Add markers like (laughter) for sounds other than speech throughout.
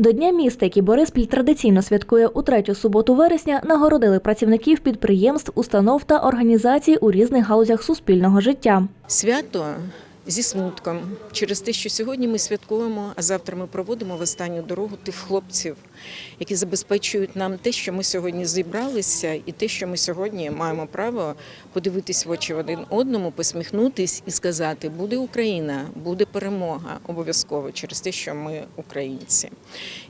До Дня міста, який Бориспіль традиційно святкує у третю суботу вересня, нагородили працівників підприємств, установ та організацій у різних галузях суспільного життя. Свято зі смутком через те, що сьогодні ми святкуємо, а завтра ми проводимо в останню дорогу тих хлопців, які забезпечують нам те, що ми сьогодні зібралися, і те, що ми сьогодні маємо право подивитись в очі один одному, посміхнутись і сказати: буде Україна, буде перемога обов'язково через те, що ми українці.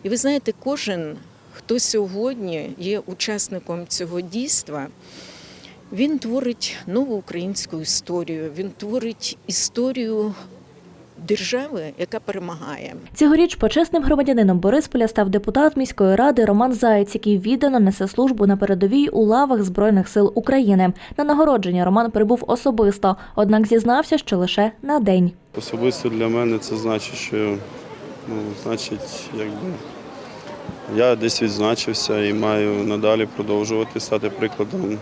І ви знаєте, кожен, хто сьогодні є учасником цього дійства. Він творить нову українську історію. Він творить історію держави, яка перемагає. Цьогоріч почесним громадянином Борисполя став депутат міської ради Роман Заєць, який віддано несе службу на передовій у лавах Збройних сил України. На нагородження Роман прибув особисто, однак зізнався, що лише на день. Особисто для мене це значить, що ну, значить, якби я десь відзначився і маю надалі продовжувати стати прикладом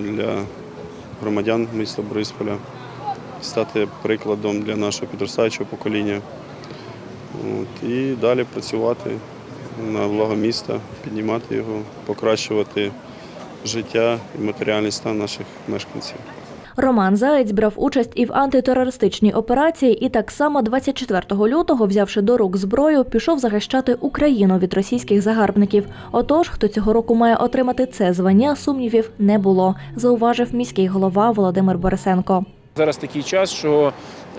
для громадян міста Борисполя, стати прикладом для нашого підростаючого покоління. От, і далі працювати на благо міста, піднімати його, покращувати життя і матеріальний стан наших мешканців. Роман Заєць брав участь і в антитерористичній операції, і так само 24 лютого, взявши до рук зброю, пішов захищати Україну від російських загарбників. Отож, хто цього року має отримати це звання, сумнівів не було, зауважив міський голова Володимир Борисенко. Зараз такий час, що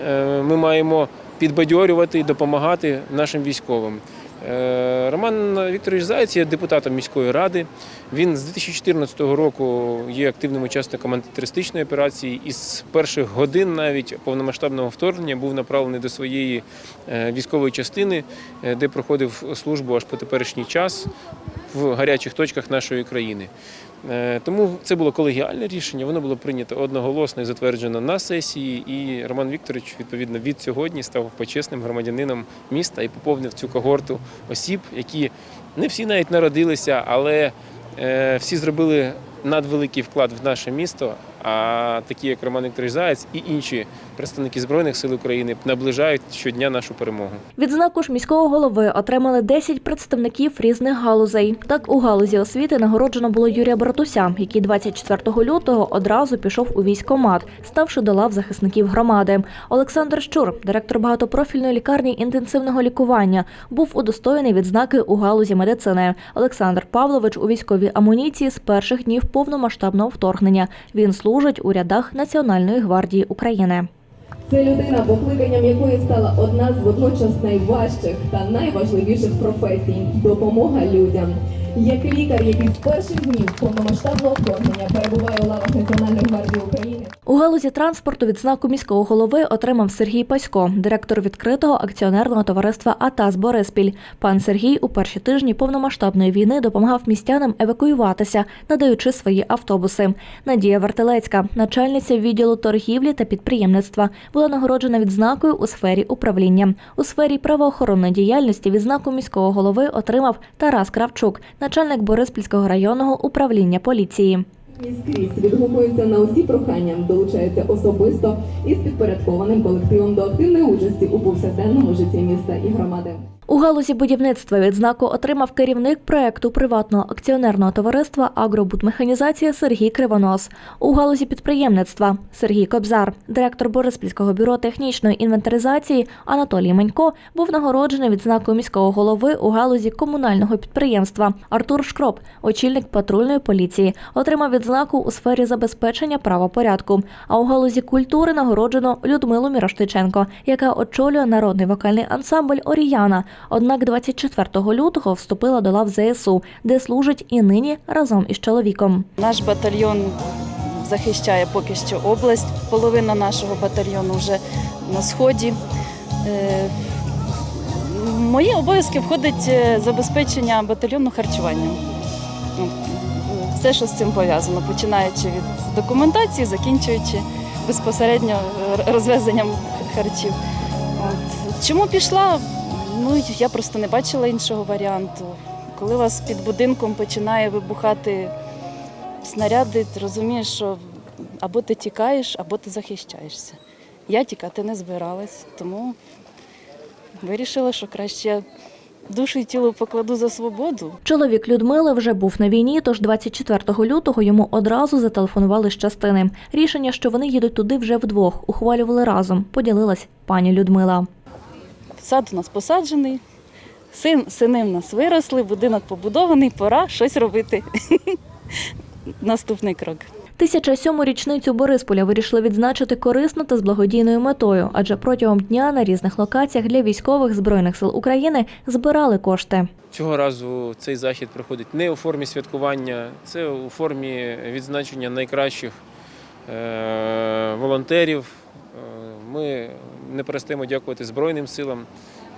е, ми маємо підбадьорювати і допомагати нашим військовим. Е, Роман Вікторович Заєць є депутатом міської ради. Він з 2014 року є активним учасником антитерористичної операції. І з перших годин навіть повномасштабного вторгнення був направлений до своєї е, військової частини, е, де проходив службу аж по теперішній час в гарячих точках нашої країни. Е, Тому це було колегіальне рішення, воно було прийнято одноголосно і затверджено на сесії. І Роман Вікторович, відповідно, від сьогодні став почесним громадянином міста і поповнив цю когорту осіб, які не всі навіть народилися, але е, всі зробили надвеликий вклад в наше місто. А такі, як Роман Вікторович і інші представники Збройних сил України наближають щодня нашу перемогу. Відзнаку ж міського голови отримали 10 представників різних галузей. Так, у галузі освіти нагороджено було Юрія Братуся, який 24 лютого одразу пішов у військкомат, ставши до лав захисників громади. Олександр Щур, директор багатопрофільної лікарні інтенсивного лікування, був удостоєний відзнаки у галузі медицини. Олександр Павлович у військовій амуніції з перших днів повномасштабного вторгнення. Він служить у рядах Національної гвардії України. Це людина, покликанням якої стала одна з водночас найважчих та найважливіших професій допомога людям. Як лікар, який з перших днів повномасштабного вторгнення перебуває у лавах Національної гвардії України. У галузі транспорту відзнаку міського голови отримав Сергій Пасько, директор відкритого акціонерного товариства АТАС Бориспіль. Пан Сергій у перші тижні повномасштабної війни допомагав містянам евакуюватися, надаючи свої автобуси. Надія Вартелецька, начальниця відділу торгівлі та підприємництва, була нагороджена відзнакою у сфері управління. У сфері правоохоронної діяльності відзнаку міського голови отримав Тарас Кравчук, начальник Бориспільського районного управління поліції. Скрізь відгукується на усі прохання, долучається особисто із підпорядкованим колективом до активної участі у повсякденному житті міста і громади. У галузі будівництва відзнаку отримав керівник проекту приватного акціонерного товариства Агробудмеханізація Сергій Кривонос. У галузі підприємництва Сергій Кобзар, директор Бориспільського бюро технічної інвентаризації Анатолій Манько був нагороджений відзнакою міського голови у галузі комунального підприємства. Артур Шкроп, очільник патрульної поліції, отримав відзнаку у сфері забезпечення правопорядку. А у галузі культури нагороджено Людмилу Міроштиченко, яка очолює народний вокальний ансамбль Оріяна. Однак 24 лютого вступила до лав ЗСУ, де служить і нині разом із чоловіком. Наш батальйон захищає поки що область. Половина нашого батальйону вже на сході. Е, мої обов'язки входить е, забезпечення батальйону харчуванням. Ну, Все, що з цим пов'язано, починаючи від документації, закінчуючи безпосередньо е, розвезенням харчів. От. Чому пішла? Ну, я просто не бачила іншого варіанту. Коли вас під будинком починає вибухати снаряди, ти розумієш, що або ти тікаєш, або ти захищаєшся. Я тікати не збиралась, тому вирішила, що краще душу і тіло покладу за свободу. Чоловік Людмили вже був на війні, тож 24 лютого йому одразу зателефонували з частини. Рішення, що вони їдуть туди вже вдвох, ухвалювали разом. Поділилась пані Людмила. Сад у нас посаджений, син, сини в нас виросли, будинок побудований, пора щось робити. (laughs) Наступний крок. 1007 річницю Борисполя вирішили відзначити корисно та з благодійною метою, адже протягом дня на різних локаціях для військових збройних сил України збирали кошти. Цього разу цей захід проходить не у формі святкування, це у формі відзначення найкращих е, волонтерів. Е, Ми не перестаємо дякувати Збройним силам.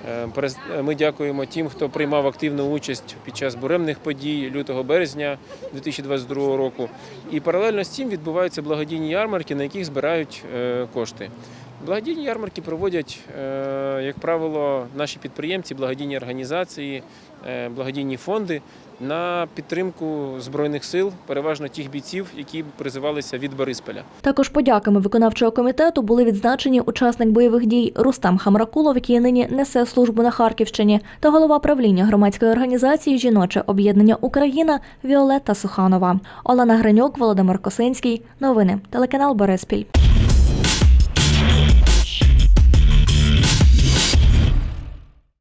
Е, Ми дякуємо тим, хто приймав активну участь під час буремних подій лютого березня 2022 року. І паралельно з цим відбуваються благодійні ярмарки, на яких збирають е, кошти. Благодійні ярмарки проводять, е, як правило, наші підприємці, благодійні організації, е, благодійні фонди на підтримку збройних сил, переважно тих бійців, які призивалися від Борисполя. Також подяками виконавчого комітету були відзначені учасник бойових дій Рустам Хамракулов, який нині несе службу на Харківщині, та голова правління громадської організації Жіноче об'єднання Україна Віолетта Суханова. Олена Гринюк, Володимир Косинський. Новини телеканал Бориспіль.